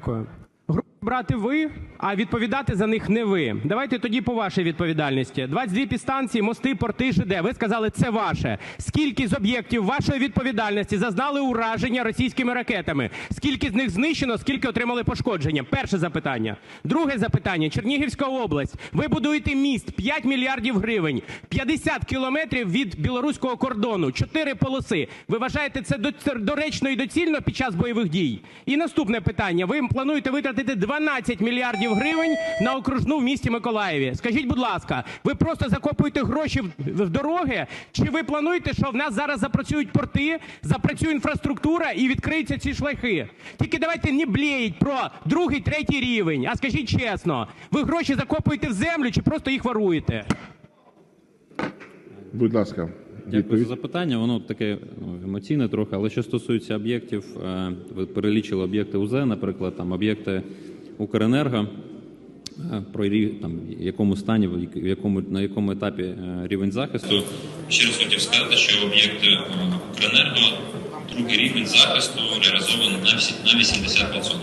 Дякую. Брати ви, а відповідати за них не ви. Давайте тоді по вашій відповідальності. 22 підстанції, мости, порти, ЖД. Ви сказали, це ваше. Скільки з об'єктів вашої відповідальності зазнали ураження російськими ракетами? Скільки з них знищено, скільки отримали пошкодження? Перше запитання. Друге запитання. Чернігівська область. Ви будуєте міст 5 мільярдів гривень, 50 кілометрів від білоруського кордону, 4 полоси. Ви вважаєте це доречно і доцільно під час бойових дій? І наступне питання. Ви плануєте витратити 12 мільярдів гривень на окружну в місті Миколаєві. Скажіть, будь ласка, ви просто закопуєте гроші в, дороги? Чи ви плануєте, що в нас зараз запрацюють порти, запрацює інфраструктура і відкриються ці шляхи? Тільки давайте не блеїть про другий, третій рівень. А скажіть чесно, ви гроші закопуєте в землю чи просто їх воруєте? Будь ласка, Дякую за запитання. Воно таке ну, емоційне трохи, але що стосується об'єктів, е, ви перелічили об'єкти УЗ, наприклад, там об'єкти Укренерго, е, про там, в якому стані, в якому, на якому етапі е, рівень захисту. Ще раз хотів сказати, що об'єкти е, Укренерго, другий рівень захисту реалізований на всі- на 80%.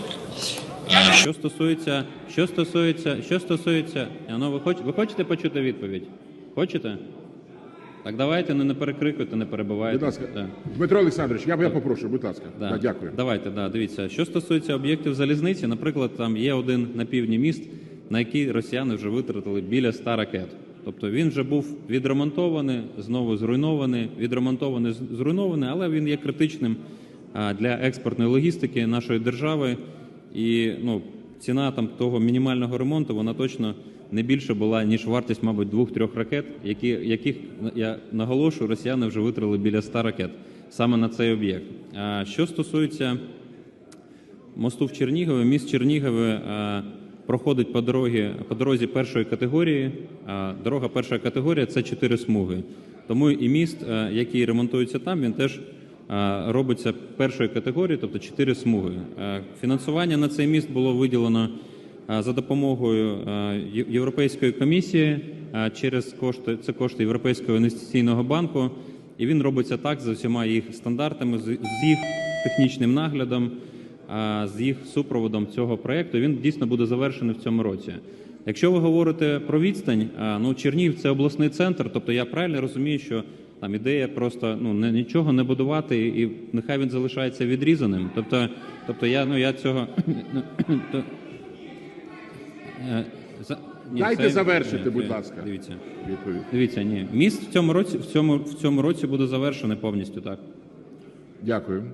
Е, Що стосується, що стосується, що стосується, ну, ви, хоч, ви хочете почути відповідь? Хочете? Так давайте не, не перекрикуйте, не перебивайте. Будь ласка. Дмитро Олександрович, я, я попрошу, будь ласка. Да. Да, дякую. Давайте, да, дивіться. Що стосується об'єктів залізниці, наприклад, там є один на півдні міст, на який росіяни вже витратили біля 100 ракет. Тобто він вже був відремонтований, знову зруйнований, відремонтований, зруйнований, але він є критичним для експортної логістики нашої держави. І ну, ціна там того мінімального ремонту вона точно не більше була, ніж вартість, мабуть, двох-трьох ракет, які, яких я наголошую, росіяни вже витратили біля 100 ракет саме на цей об'єкт. А що стосується мосту в Чернігові, міст Чернігове проходить по дорогі, по дорозі першої категорії. А дорога першої категорії це чотири смуги. Тому і міст, е, який ремонтується там, він теж е, робиться першої категорії, тобто чотири смуги. Е, Фінансування на цей міст було виділено за допомогою е, Європейської комісії е, через кошти, це кошти Європейського інвестиційного банку. І він робиться так за всіма їх стандартами, з їх технічним наглядом, з їх супроводом цього проєкту. Він дійсно буде завершений в цьому році. Якщо ви говорите про відстань, ну Чернігів це обласний центр, тобто я правильно розумію, що там ідея просто ну нічого не будувати, і нехай він залишається відрізаним. Тобто, тобто я ну я цього Е, за- ні, Дайте це- завершити, ні, будь ласка. Дивіться. Відповідь. Дивіться, ні. Міст в цьому році в цьому в цьому році буде завершений повністю так. Дякую.